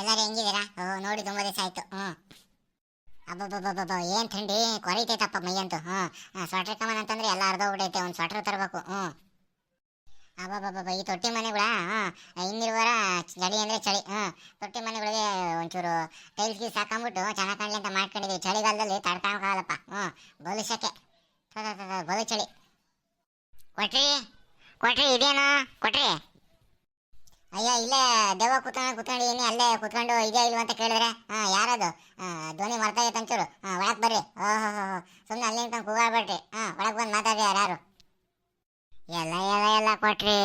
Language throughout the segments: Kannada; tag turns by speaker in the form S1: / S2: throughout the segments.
S1: ಎಲ್ಲರೂ ಹೆಂಗಿದ್ದೀರಾ? ಓ, ನೋಡಿ ತುಂಬ ದಿವಸ ಆಯ್ತು. ಹ್ಞೂ ಅಬ್ಬಬ್ಬಬ್ಬಬ್ಬ, ಏನು ಥಂಡಿ? ಕೊರೈತೈತಪ್ಪ ಮೈಯಂತೂ ಹ್ಞೂ ಸ್ವೆಟ್ರ್ ಕಮನ್ ಅಂತಂದ್ರೆ ಎಲ್ಲ ಅರ್ಧ ಅರ್ಧೋಗ್ಬಿಟ್ಟೈತೆ ಒಂದು ಸ್ವೆಟ್ರ್ ತರಬೇಕು. ಹ್ಞೂ ಅಬ್ಬಬ್ಬಬ್ಬ ಈ ತೊಟ್ಟಿ ಮನೆಗಳ ಹಾಂ ಹಿಂಗಿರುವಾರ ಚಳಿ ಅಂದರೆ ಚಳಿ. ಹ್ಞೂ ತೊಟ್ಟಿ ಮನೆಗಳಿಗೆ ಒಂಚೂರು ಟೈಲ್ಸ್ ಗೀಸ್ ಹಾಕೊಂಬಿಟ್ಟು ಚೆನ್ನಾಗಿ ಕಾಣಲಿ ಅಂತ ಮಾಡ್ಕೊಂಡಿದ್ದೀವಿ ಚಳಿಗಾಲದಲ್ಲಿ ತಡ್ಕೊಳಕ್ಕಾಗಲ್ಲಪ್ಪ. ಹ್ಞೂ ಬಲು ಸೆಕೆ ಬಲು ಚಳಿ. ಕೊಟ್ರಿ. ಕೊಟ್ರಿ, ಇದೇನು. ಕೊಟ್ರಿ. ಅಯ್ಯೋ, ಇಲ್ಲೇ ದೇವ ಕುತ್ಕೊಂಡು ಏನೇ ಅಲ್ಲೇ ಕುತ್ಕೊಂಡು ಇದೆಯಾ ಇಲ್ವಾ ಅಂತ ಕೇಳಿದ್ರೆ, ಹಾಂ, ಯಾರದು? ಧ್ವನಿ ಮಾಡ್ತಾ ಇತ್ತು ಅಂಚೂರು. ಹಾಂ, ಒಳಗೆ ಬರ್ರಿ. ಓಹೋ ಸುಮ್ಮನೆ ಅಲ್ಲಿ ನಿಂತ್ಕೊಂಡು ಕೂಗಾಡ್ಬೇಡ್ರಿ. ಹಾಂ, ಒಳಗೆ ಬಂದು ಮಾತಾಡಿ ಯಾರು ಎಲ್ಲ ಎಲ್ಲ ಎಲ್ಲ ಕೊಟ್ರಿ.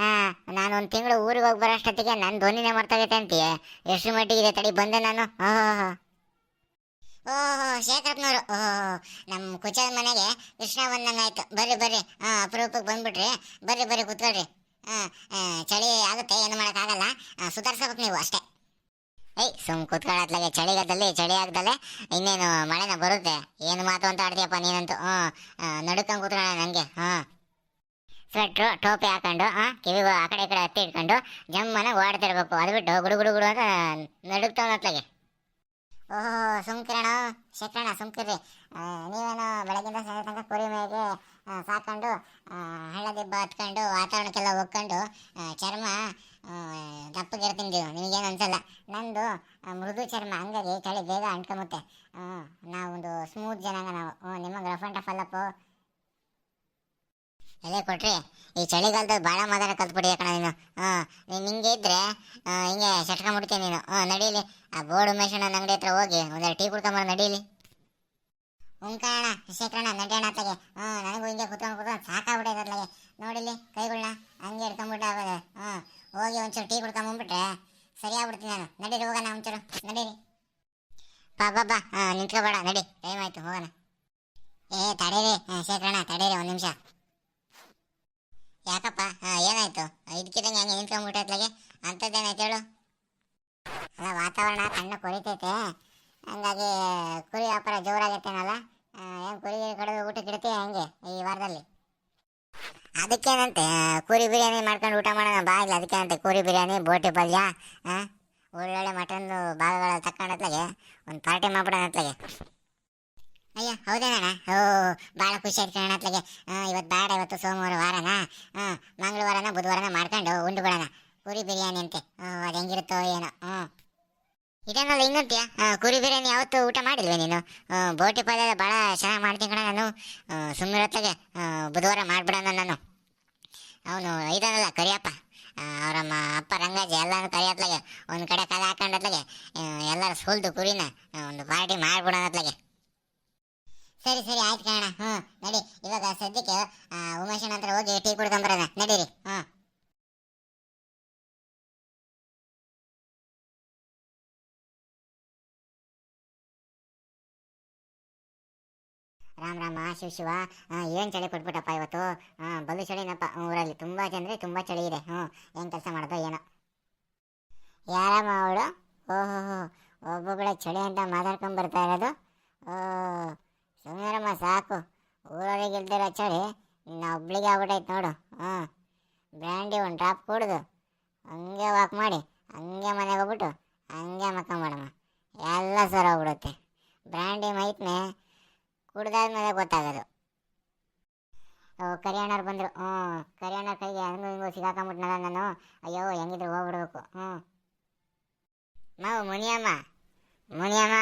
S1: ಹಾಂ, ನಾನು ಒಂದು ತಿಂಗಳು ಊರಿಗೆ ಹೋಗಿ ಬರೋಷ್ಟೊತ್ತಿಗೆ ನನ್ನ ಧ್ವನಿನೇ ಮರ್ತಾಗೈತೆ ಅಂತೀಯ? ಎಷ್ಟು ಇದೆ ತಡಿ, ಬಂದೆ ನಾನು. ಓಹೋ ಓಹೋ ಶೇಖರಪ್ಪನವರು. ಓಹೋ ನಮ್ಮ ಕುಚದ ಮನೆಗೆ ಕೃಷ್ಣ ಬಂದಂಗಾಯ್ತು. ಬರ್ರಿ ಬರ್ರಿ. ಹಾಂ, ಅಪರೂಪಕ್ಕೆ ಬಂದ್ಬಿಟ್ರಿ. ಬರ್ರಿ ಬರ್ರಿ, ಕುತ್ಕೊಳ್ರಿ. ಹಾಂ ಚಳಿ ಆಗುತ್ತೆ, ಏನು ಮಾಡೋಕ್ಕಾಗಲ್ಲ. ಸುಧಾರಿಸ್ಬೇಕು ನೀವು ಅಷ್ಟೇ. ಏಯ್, ಸುಮ್ ಕುತ್ಕೊಳ್ಳತ್ಲಾಗೆ ಚಳಿಗಾಲದಲ್ಲಿ, ಚಳಿ ಆಗದಲ್ಲೇ ಇನ್ನೇನು ಮಳೆನ ಬರುತ್ತೆ. ಏನು ಮಾತು ಅಂತ ಆಡ್ತೀಯಪ್ಪ ನೀನಂತೂ? ಹ್ಞೂ ನಡುಕಂಗೆ ಕೂತ್ಕೊಳ್ಳೋಣ ನನಗೆ ಹಾಂ ಸ್ವೆಟ್ರು, ಟೋಪಿ ಹಾಕೊಂಡು, ಹಾಂ, ಕಿವಿಗೂ ಆ ಕಡೆ ಈ ಕಡೆ ಹತ್ತಿ ಇಟ್ಕೊಂಡು ಜಮ್ಮನ ಓಡ್ತಿರ್ಬೇಕು ಅದು ಬಿಟ್ಟು ಗುಡು ಗುಡು ಅಂತ ನಡುಕ್ತಾವನತ್ಲಾಗೆ ಓಹೋ ಸುಮ್ಕಿರಣ ಶೇಖರಣ ಸುಮ್ಕಿರಿ ನೀವೇನು ಬೆಳಗಿಂದ ಸಂಜೆ ತನಕ ಕುರಿ ಮೇಗೆ ಸಾಕೊಂಡು ಹಳ್ಳದಿಬ್ಬ ಹಳ್ಳ ದಿಬ್ಬ ಹತ್ಕೊಂಡು, ವಾತಾವರಣಕ್ಕೆಲ್ಲ ಒಕ್ಕೊಂಡು ಚರ್ಮ ದಪ್ಪಗಿರ್ತೀನಿ ನೀವು ನಿಮಗೇನು ಅನ್ಸಲ್ಲ. ನಂದು ಮೃದು ಚರ್ಮ. ಹಂಗಾಗಿ ಚಳಿ ಬೇಗ ಅಂಟ್ಕೊಂಬುತ್ತೆ. ಹ್ಞೂ ನಾವೊಂದು ಸ್ಮೂತ್ ಜನಾಂಗ ನಾವು. ನಿಮಗೆ ರಫ್ ಆ್ಯಂಡ್ ಟಫ್ ಅಲ್ಲಪ್ಪೋ. ಎಲೆ ಕೊಟ್ರಿ. ಈ ಚಳಿಗಾಲದಲ್ಲಿ ಭಾಳ ಮಾತಾಡ ಕಲ್ತ್ಬಿಡಿ ಕಣ ನೀನು. ಹಾಂ ನೀ ಹಿಂಗೆ ಇದ್ರೆ ಹಿಂಗೆ ಸಟ್ಕೊಂಡ್ಬಿಡ್ತೀನಿ ನೀನು. ಹಾಂ, ನಡೀಲಿ. ಆ ಬೋರ್ಡ್ ಉಮೇಶಣ್ಣ ಅಂಗಡಿ ಹತ್ರ ಹೋಗಿ ಒಂದೆರಡು ಟೀ ಕುಡ್ಕೊಂಬರ ನಡೀಲಿ. ಉಂಕಾಣ ಶೇಖರಣ ನಡ್ಯಾಣ ಅತ್ಲಾಗೆ ಹ್ಞೂ ನನಗೂ ಹಿಂಗೆ ಕುತ್ಕೊಂಡು ಕುತ್ಕೊಂಡು ಸಾಕಾಗ್ಬಿಟ್ಟೈತೆ ಅತ್ಲಾಗೆ ನೋಡಿಲಿ ಕೈಗಳನ್ನ ಹಂಗೆ ಹಿಡ್ಕೊಂಬಿಟ್ಟು ಹ್ಞೂ ಹೋಗಿ ಒಂಚೂರು ಟೀ ಕುಡ್ಕೊಂಬಂದ್ಬಿಟ್ರೆ ಸರಿಯಾಗ್ಬಿಡ್ತೀನಿ ನಾನು. ನಡೀರಿ, ಹೋಗೋಣ ಒಂಚೂರು. ನಡೀರಿ. ಬಾ ಬಾ ಬಾ. ಹಾಂ ನಿಂತ್ಕೋಬೇಡ ನಡಿ, ಟೈಮ್ ಆಯ್ತು, ಹೋಗೋಣ. ಏ, ತಡೀರಿ. ಹಾಂ ಶೇಖರಣ ತಡೀರಿ, ಒಂದು ನಿಮಿಷ. ಯಾಕಪ್ಪ? ಏನಾಯ್ತು? ಇದಕ್ಕಿದಂಗೆ ಹಂಗೆ ನಿಂತ್ಕೊಂಡ್ಬಿಟ್ಟೈತ್ಲಾಗೆ ಅಂಥದ್ದೇನಾಯ್ತು ಹೇಳು. ಅಲ್ಲ, ವಾತಾವರಣ ಕಣ್ಣು ಕೊರಿತೈತೆ. ಹಂಗಾಗಿ ಕುರಿ ವ್ಯಾಪಾರ ಜೋರಾಗೈತೇನಲ್ಲ? ಏನು ಕುರಿ ಕಡಿದು ಊಟ ಇಡ್ತೀಯ ಹಂಗೆ ಈ ವಾರದಲ್ಲಿ? ಅದಕ್ಕೇನಂತೆ ಕುರಿ ಬಿರಿಯಾನಿ ಮಾಡ್ಕೊಂಡು ಊಟ ಮಾಡೋಣ ಬಾ ಇಲ್ಲ. ಅದಕ್ಕೇನಂತೆ, ಕುರಿ ಬಿರಿಯಾನಿ, ಬೋಟಿ ಪಲ್ಯ ಹಾಂ ಒಳ್ಳೊಳ್ಳೆ ಮಟನ್ದು ಭಾಗಗಳ ತಕೊಂಡತ್ಲಾಗೆ ಒಂದು ಪಾರ್ಟಿ ಮಾಡ್ಬಿಡೋಣ ಅತ್ಲಾಗೆ ಅಯ್ಯ ಹೌದೇನಣ್ಣ ಓ ಭಾಳ ಖುಷಿ ಆಯ್ತು ಕಣ ಅತ್ಲಾಗೆ. ಇವತ್ತು ಬೇಡ, ಇವತ್ತು ಸೋಮವಾರ, ವಾರನ? ಹಾಂ ಮಂಗಳವಾರನ, ಬುಧವಾರನ ಮಾಡ್ಕೊಂಡು ಉಂಡು ಬಿಡೋಣ ಕುರಿ ಬಿರಿಯಾನಿ ಅಂತೆ. ಅದು ಹೆಂಗಿರುತ್ತೋ ಏನೋ. ಹ್ಞೂ ಇದೇನಲ್ಲ ಹಿಂಗಂತೀಯ ಕುರಿ ಬಿರಿಯಾನಿ ಯಾವತ್ತೂ ಊಟ ಮಾಡಿಲ್ವೇ ನೀನು? ಬೋಟಿ ಪಲ್ಯ ಭಾಳ ಚೆನ್ನಾಗಿ ಮಾಡ್ತೀನಿ ಕಣ ನಾನು. ಸುಮ್ಮನಿರತ್ತಾಗೆ ಬುಧವಾರ ಮಾಡಿಬಿಡೋಣ ನಾನು. ಅವನು ಇದಾನಲ್ಲ, ಕರಿಯಪ್ಪ. ಅವರಮ್ಮ ಅಪ್ಪ, ರಂಗಾಜಿ ಎಲ್ಲರೂ ಕರಿಯತ್ಲಾಗೆ ಒಂದು ಕಡೆ ಕಲೆ ಹಾಕೊಂಡತ್ಲಾಗೆ ಎಲ್ಲರೂ ಸುಲ್ದು ಕುರಿನ ಒಂದು ಪಾರ್ಟಿ ಮಾಡ್ಬಿಡೋಣ ಅತ್ಲಾಗೆ. ಸರಿ ಸರಿ, ಆಯ್ತು ಕಣ ಹ್ಞೂ ನಡಿ. ಇವಾಗ ಸದ್ಯಕ್ಕೆ ಉಮೇಶನ ಹತ್ರ ಹೋಗಿ ಟೀ ಕುಡ್ಕೊಂಬರೋಣ ನಡೀರಿ. ಹ್ಞೂ ರಾಮ್, ರಾಮ, ಶಿವ ಶಿವ. ಏನು ಚಳಿ ಕೊಟ್ಬಿಟ್ಟಪ್ಪ ಇವತ್ತು? ಬಲು ಚಳಿನಪ್ಪ. ಊರಲ್ಲಿ ತುಂಬ ಜನರಿ ತುಂಬ ಚಳಿ ಇದೆ. ಹ್ಞೂ ಏನು ಕೆಲಸ ಮಾಡೋದು ಏನೋ. ಯಾರಮ್ಮ ಅವಳು? ಓಹೋ ಒಬ್ಬೊಬ್ಬಳೆ ಚಳಿ ಅಂತ ಮಾತಾಡ್ಕೊಂಡು ಬರ್ತಾ ಇರೋದು? ಓ. ಸುಮ್ಮನೆರಮ್ಮ ಸಾಕು. ಊರೊಳಗೆ ಇಲ್ದಿರ ಚಳಿ ಇನ್ನು ಒಬ್ಳಿಗೆ ಆಗ್ಬಿಟ್ಟೈತೆ ನೋಡು. ಹಾಂ ಬ್ರ್ಯಾಂಡಿ ಒಂದು ಡ್ರಾಪ್ ಕುಡ್ದು ಹಂಗೆ ವಾಕ್ ಮಾಡಿ, ಹಂಗೆ ಮನೆಗೆ ಹೋಗ್ಬಿಟ್ಟು ಹಂಗೆ ಮಕ್ಕೊಂಬಿಡಮ್ಮ ಎಲ್ಲ ಸರೋಗ್ಬಿಡುತ್ತೆ ಬ್ರ್ಯಾಂಡಿ ಮೈತ್ನೆ ಕುಡ್ದಾದ್ಮೇಲೆ ಗೊತ್ತಾಗೋದು. ಓ, ಕರಿಯಣ್ಣವ್ರು ಬಂದರು. ಹ್ಞೂ ಕರಿಯಣ್ಣ ಕೈಗೆ ಹಂಗೂ ಹಿಂಗೂ ಸಿಗಾಕೊಂಬಿಟ್ನಲ್ಲ ನಾನು. ಅಯ್ಯೋ, ಹೆಂಗಿದ್ರು ಹೋಗ್ಬಿಡ್ಬೇಕು. ಹ್ಞೂ ಮಾವು ಮುನಿಯಮ್ಮ ಮುನಿಯಮ್ಮ.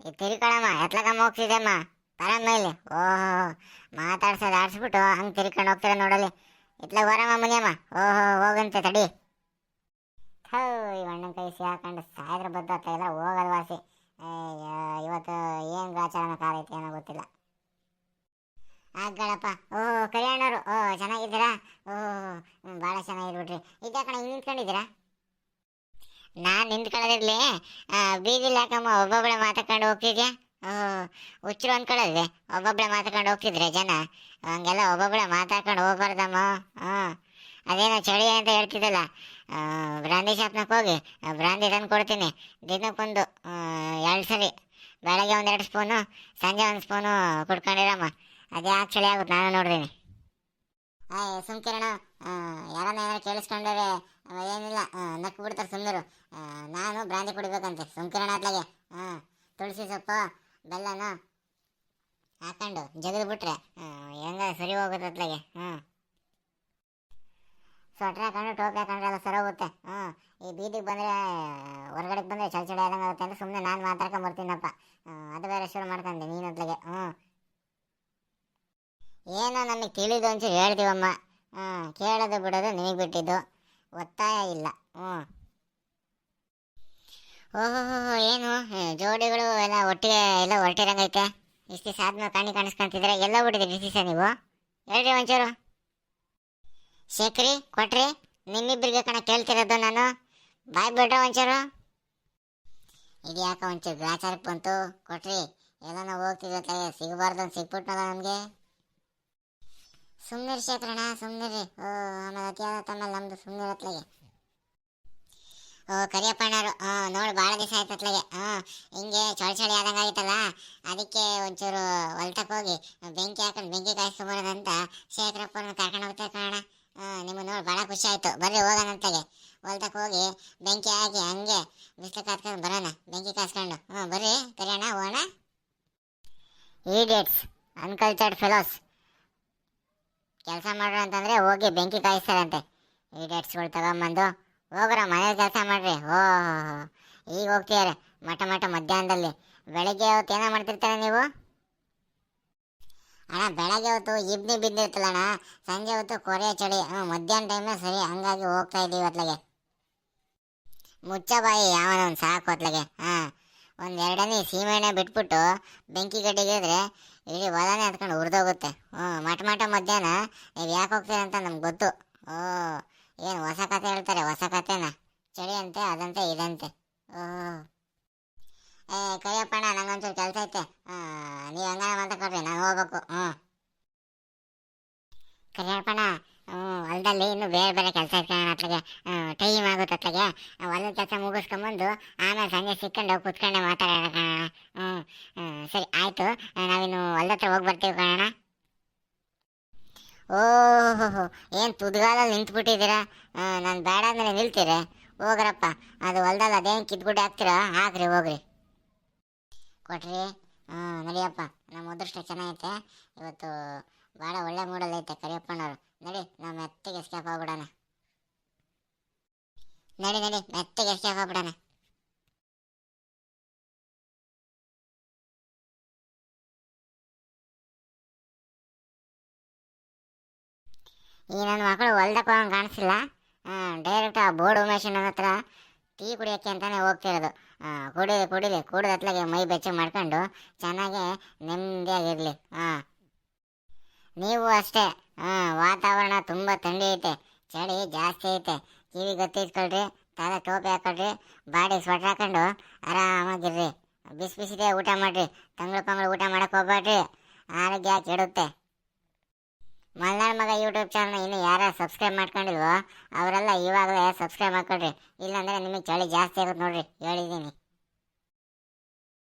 S1: ಈ ತಿರ್ಕೊಳಮ್ಮ ಎತ್ಲಕಮ್ಮ ಹೋಗ್ತಿದ್ದಮ್ಮ ಬರ ಮೇಲೆ ಓಹೋ, ಮಾತಾಡ್ಸೋದು ಆಡಿಸ್ಬಿಟ್ಟು ಹಂಗೆ ತಿರ್ಕೊಂಡು ಹೋಗ್ತಾರೆ ನೋಡಲಿ ಇತ್ಲಾಗ ಬರಮ್ಮ ಮುನಿಯಮ್ಮ. ಓಹೋ, ಹೋಗಂತೆ ತಡಿ. ಈ ಅಣ್ಣನ ಕೈ ಸಿಗಾಕೊಂಡು ಸಾಯ್ದ್ರ ಬದ್ದು ಎಲ್ಲ ಹೋಗಲ್ ವಾಸಿ. ಇವತ್ತು ಏನು ಆಚರಣೆ ಕಾಲ ಐತಿ ಏನೋ ಗೊತ್ತಿಲ್ಲ. ಆಗ್ಗಳಪ್ಪ ಓ ಕಲ್ಯಾಣರು ಓ ಚೆನ್ನಾಗಿದ್ದೀರಾ? ಓ ಭಾಳ ಚೆನ್ನಾಗಿರ್ಬಿಟ್ರಿ ಇದ್ದ ಕಣ, ಹಿಂಗೆ ನಿಂತ್ಕೊಂಡಿದ್ದೀರಾ? ನಾನು ನಿಂತ್ಕೊಳ್ಳೋದಿರ್ಲಿ. ಬೀದಿಲಿ ಹಾಕಮ್ಮ ಒಬ್ಬೊಬ್ಬಳೆ ಮಾತಾಡ್ಕೊಂಡು ಹೋಗ್ತಿದ್ಯಾ? ಹುಚ್ಚರು ಅಂದ್ಕೊಳ್ಳೋದ್ವಿ ಒಬ್ಬೊಬ್ಬಳೆ ಮಾತಾಡ್ಕೊಂಡು ಹೋಗ್ತಿದ್ರೆ ಜನ. ಹಂಗೆಲ್ಲ ಒಬ್ಬೊಬ್ಬಳೆ ಮಾತಾಡ್ಕೊಂಡು ಹೋಗ್ಬಾರ್ದಮ್ಮ. ಹಾಂ, ಅದೇನೋ ಚಳಿ ಅಂತ ಹೇಳ್ತಿದ್ದಲ್ಲ. ಬ್ರಾಂದಿ ಶಾಪ್ನಾಗ ಹೋಗಿ ಬ್ರಾಂದಿ ತಂದು ಕೊಡ್ತೀನಿ. ದಿನಕ್ಕೊಂದು ಎರಡು ಸರಿ. ಬೆಳಗ್ಗೆ ಒಂದೆರಡು ಸ್ಪೂನು, ಸಂಜೆ ಒಂದು ಸ್ಪೂನು ಕುಡ್ಕೊಂಡಿರಮ್ಮ. ಅದು ಯಾಕೆ ಚಳಿ ಆಗುತ್ತೆ ನಾನು ನೋಡ್ತೀನಿ. ಸುಮ್ಕಿರಣ ಯಾರನ್ನ ಯಾರು ಕೇಳಿಸ್ಕೊಂಡ್ರೆ ಏನಿಲ್ಲ ನಕ್ಕಿ ಬಿಡ್ತಾರೆ ಸುಮ್ಮರು ನಾನು ಬ್ರಾಂದಿ ಕುಡಿಬೇಕಂತೆ. ಸುಮ್ಕಿರಣ ಅತ್ಲಾಗೆ. ಹಾಂ ತುಳಸಿ ಸೊಪ್ಪು, ಬೆಲ್ಲನ ಹಾಕೊಂಡು ಜಗದು ಬಿಟ್ರೆ ಹೆಂಗ ಸರಿ ಹೋಗುತ್ತೆ ಅತ್ಲಾಗೆ. ಹಾಂ ಸ್ವೆಟ್ರ್ ಹಾಕೊಂಡು ಟೋಪಿ ಹಾಕೊಂಡ್ರೆ ಅದು ಸರಿ ಹೋಗುತ್ತೆ. ಹ್ಞೂ ಈ ಬೀದಿಗೆ ಬಂದರೆ, ಹೊರಗಡೆಗೆ ಬಂದರೆ ಚಳಿ ಚಳಿ ಆದಂಗೆ ಆಗುತ್ತೆ ಅಂತ ಸುಮ್ಮನೆ ನಾನು ಮಾತಾಡ್ಕೊಂಬರ್ತೀನಪ್ಪ ಅದು ಬೇರೆ ಶುರು ಮಾಡ್ಕೊಂಡೆ ನೀನು ಅತ್ಲಾಗೆ. ಹ್ಞೂ ಏನೋ ನಮಗೆ ತಿಳಿದು ಅಂತ ಹೇಳ್ತೀವಮ್ಮ. ಹಾಂ, ಕೇಳೋದು ಬಿಡೋದು ನಿಮಗೆ ಬಿಟ್ಟಿದ್ದು. ಒತ್ತಾಯ ಇಲ್ಲ. ಹ್ಞೂ. ಓಹೋ ಏನು? ಜೋಡಿಗಳು ಎಲ್ಲ ಒಟ್ಟಿಗೆ ಎಲ್ಲ ಹೊರಟಿರಂಗೈತೆ. ಇಷ್ಟು ಸಾಧನ ಕಣ್ಣಿ ಕಾಣಿಸ್ಕೊಂತಿದ್ರೆ ಎಲ್ಲ ಬಿಟ್ಟಿದ್ದೀರಿ ದಿವಸ ನೀವು? ಹೇಳ್ರಿ ಒಂಚೂರು. ಶೇಖರಿ, ಕೊಟ್ರಿ. ನಿಮ್ಮಿಬ್ಬರಿಗೆ ಕಣ ಕೇಳ್ತಿರೋದು ನಾನು. ಬಾಯ್ ಬಿಡ್ರ ಒಂಚೂರು. ಇದ್ಯಾಕ ಒಂಚೂರು ಗ್ರಾಚಾರಕ್ಕೆ ಬಂತು. ಕೊಟ್ರಿ. ಎಲ್ಲ ನಾವು ಹೋಗ್ತಿದ್ದೆ ಸಿಗಬಾರ್ದು ಅಂತ ಸಿಕ್ಬಿಟ್ನಲ್ಲ ನಮಗೆ. ಸುಮ್ಮನಿರಿ ಶೇಖರಣ ಸುಮ್ನಿರಿ ಓ, ಆಮೇಲೆ ಅತಿಯಾದ ತಮ್ಮಲ್ಲಿ ನಮ್ದು ಸುಮ್ಮನಿರತ್ಲಾಗೆ ಓ ಕರಿಯಪ್ಪಣ್ಣರು ಹಾಂ ನೋಡಿ ಭಾಳ ದಿವಸ ಆಯ್ತು ಹಾಂ ಹಿಂಗೆ ಚಳಿ ಚಳಿ ಆದಂಗೆ ಆಗಿತ್ತಲ್ಲ, ಅದಕ್ಕೆ ಒಂಚೂರು ಹೊಲ್ತಕ್ಕೆ ಹೋಗಿ, ಬೆಂಕಿ ಹಾಕೊಂಡು ಬೆಂಕಿ ಕಾಯಿಸ್ಕೊಂಬರೋದಂತ ಶೇಖರಪ್ಪನ ಕರ್ಕೊಂಡು ಹೋಗ್ತಾರೆ ಕಾರಣ ಹಾಂ ನಿಮಗೆ ನೋಡಿ ಭಾಳ ಖುಷಿ ಆಯಿತು. ಬರ್ರಿ, ಹೋಗೋಣ ಹೊಲ್ದಕ್ಕೆ ಹೋಗಿ, ಬೆಂಕಿ ಹಾಕಿ ಹಂಗೆ ಬಿಸಿಲು ಕಾಸ್ಕೊಂಡು ಬರೋಣ, ಬೆಂಕಿ ಕಾಸ್ಕೊಂಡು. ಹ್ಞೂ ಬರ್ರಿ ಕರಿಯೋಣ ಹೋಗೋಣ. ಈಡಿಯಟ್ಸ್ ಅನ್ಕಲ್ಚರ್ಡ್ ಫೆಲೋಸ್ ಕೆಲಸ ಮಾಡ್ರಿ ಅಂತಂದ್ರೆ ಹೋಗಿ ಬೆಂಕಿ ಕಾಯಿಸ್ತಾರಂತೆ. ಡೇಟ್ಸ್ಗಳು ತಗೊಂಬಂದು, ಹೋಗ್ರ ಮನೇಲಿ ಕೆಲಸ ಮಾಡ್ರಿ. ಓ ಈಗ ಹೋಗ್ತೀಯಾರೆ ಮಠ ಮಠ ಮಧ್ಯಾಹ್ನದಲ್ಲಿ. ಬೆಳಗ್ಗೆ ಹೊತ್ತು ಏನೋ ಮಾಡ್ತಿರ್ತಾರೆ ನೀವು? ಅಣ್ಣ, ಬೆಳಗ್ಗೆ ಹೊತ್ತು ಇಬ್ನಿ ಬಿದ್ದಿರ್ತಲ್ಲಣ್ಣ, ಸಂಜೆ ಹೊತ್ತು ಕೊರೆಯ ಚಳಿ. ಹ್ಞೂ ಮಧ್ಯಾಹ್ನ ಟೈಮ್ನ ಸರಿ, ಹಂಗಾಗಿ ಹೋಗ್ತಾ ಇದ್ದೀವಿ ಅತ್ಲಾಗೆ. ಮುಚ್ಚ ಬಾಯಿ ಯಾವನ ಒಂದು ಸಾಕು ಅತ್ಲಾಗೆ. ಹಾಂ, ಒಂದು ಎರಡನೇ ಸೀಮೆಣ್ಣೆ ಬಿಟ್ಬಿಟ್ಟು ಬೆಂಕಿ ಗಡ್ಡಿಗಿದ್ರೆ ಇಡೀ ಹೊಲನೇ ಹತ್ಕೊಂಡು ಉರಿದೋಗುತ್ತೆ. ಹ್ಞೂ, ಮಠ ಮಠ ಮಧ್ಯಾಹ್ನ. ನೀವು ಯಾಕೆ ಹೋಗ್ತೀರ ಅಂತ ನಮ್ಗೆ ಗೊತ್ತು. ಓ, ಏನು ಹೊಸ ಕತೆ ಹೇಳ್ತಾರೆ, ಹೊಸ ಕತೆನ ಚಳಿ ಅಂತೆ ಅದಂತೆ, ಇದಂತೆ. ಓ. ಏ, ಕರಿಯಪ್ಪಣ್ಣ, ನಂಗೊಂಚೂರು ಕೆಲಸ ಐತೆ. ನೀವು ಹಂಗಾರ ಮಾತಾಡ್ಕೊಡ್ರಿ ನಾನು ಹೋಗ್ಬೇಕು. ಹ್ಞೂ. ಕರಿಯಪ್ಪಣ್ಣ, ಹ್ಞೂ, ಹೊಲದಲ್ಲಿ ಇನ್ನೂ ಬೇರೆ ಬೇರೆ ಕೆಲಸ ಅತ್ಲಾಗೆ ಟೈಮ್ ಆಗುತ್ತೆ ಅತ್ಲಾಗೆ. ಹೊಲದ ಕೆಲಸ ಮುಗಿಸ್ಕೊಂಬಂದು ಆಮೇಲೆ ಸಂಜೆ ಸಿಕ್ಕೊಂಡು ಕುತ್ಕೊಂಡೆ ಮಾತಾಡೋಣ ಹ್ಞೂ ಹ್ಮ್, ಸರಿ ಆಯಿತು. ನಾವಿನ್ನು ಹೊಲ್ದ ಹೋಗಿ ಬರ್ತೀವಿ ಕಣಣ್ಣ. ಓಹೋ ಏನು ತುದ್ಗಾಲಲ್ಲಿ ನಿಂತ್ಬಿಟ್ಟಿದ್ದೀರಾ? ನಾನು ಬೇಡ ಅಂದರೆ ನಿಲ್ತೀರಿ. ಹೋಗ್ರಪ್ಪ. ಅದು ಹೊಲ್ದಲ್ಲಿ ಅದೇನು ಕಿತ್ಬಿಟ್ಟು ಹಾಕ್ತೀರಾ? ಹಾಕ್ರಿ ಹೋಗ್ರಿ. ಕೊಟ್ರಿ. ಹಾಂ ನಡಿಯಪ್ಪ. ನಮ್ಮ ಅದೃಷ್ಟ ಚೆನ್ನಾಗೈತೆ. ಇವತ್ತು ಭಾಳ ಒಳ್ಳೆ ಮೂಡಲ್ ಐತೆ ಕರಿಯಪ್ಪನವ್ರು. ನಡಿ ನಾವು ಎತ್ತಿಗೆ ಎಸ್ಕೇಪ್ ಹೋಗ್ಬಿಡೋಣ ನಡಿ ನಡಿ, ಮೆತ್ತಗೆ ಎಸ್ಕೆ ಹೋಗ್ಬಿಡೋಣ. ಈ ನನ್ನ ಮಕ್ಕಳು ಹೊಲ್ದಕ್ಕೆ ಹೋಗಂಗೆ ಕಾಣಿಸಿಲ್ಲ. ಡೈರೆಕ್ಟ್ ಆ ಬೋರ್ಡ್ ಉಮೇಶನ್ ಹತ್ರ ಟೀ ಕುಡಿಯೋಕ್ಕೆ ಅಂತಾನೆ ಹೋಗ್ತಿರೋದು. ಕುಡಿಲಿ ಕುಡೀಲಿ, ಕುಡಿದ ಹತ್ಲಾಗೆ ಮೈ ಬೆಚ್ಚಗೆ ಮಾಡ್ಕೊಂಡು ಚೆನ್ನಾಗಿ ನೆಮ್ಮದಿಯಾಗಿರಲಿ ಹಾಂ ನೀವು ಅಷ್ಟೇ. ಹಾಂ ವಾತಾವರಣ ತುಂಬ ಥಂಡಿ ಐತೆ. ಚಳಿ ಜಾಸ್ತಿ ಐತೆ. ಕಿವಿ ಗತ್ತಿ ತಲೆ ಟೋಪಿ ಹಾಕೊಳ್ರಿ, ಬಾಡಿ ಸ್ವೆಟ್ರ್ ಹಾಕೊಂಡು ಆರಾಮಾಗಿರ್ರಿ. ಬಿಸಿ ಬಿಸಿದೆ ಊಟ ಮಾಡಿರಿ, ತಂಗಳು ಪಂಗಳು ಊಟ ಮಾಡಕ್ಕೆ ಹೋಗ್ಬೇಡ್ರಿ ಆರೋಗ್ಯ ಕೆಡುತ್ತೆ. ಮಲ್ನಾಡ್ ಮಗ ಯೂಟ್ಯೂಬ್ ಚಾನಲ್ ಇನ್ನು ಯಾರು ಸಬ್ಸ್ಕ್ರೈಬ್ ಮಾಡ್ಕೊಂಡಿಲ್ವೋ, ಅವರೆಲ್ಲ ಇವಾಗಲೇ ಸಬ್ಸ್ಕ್ರೈಬ್ ಮಾಡ್ಕೊಳ್ರಿ ಇಲ್ಲಾಂದ್ರೆ ನಿಮಗೆ ಚಳಿ ಜಾಸ್ತಿ ಆಗುತ್ತೆ ನೋಡ್ರಿ ಹೇಳಿದ್ದೀನಿ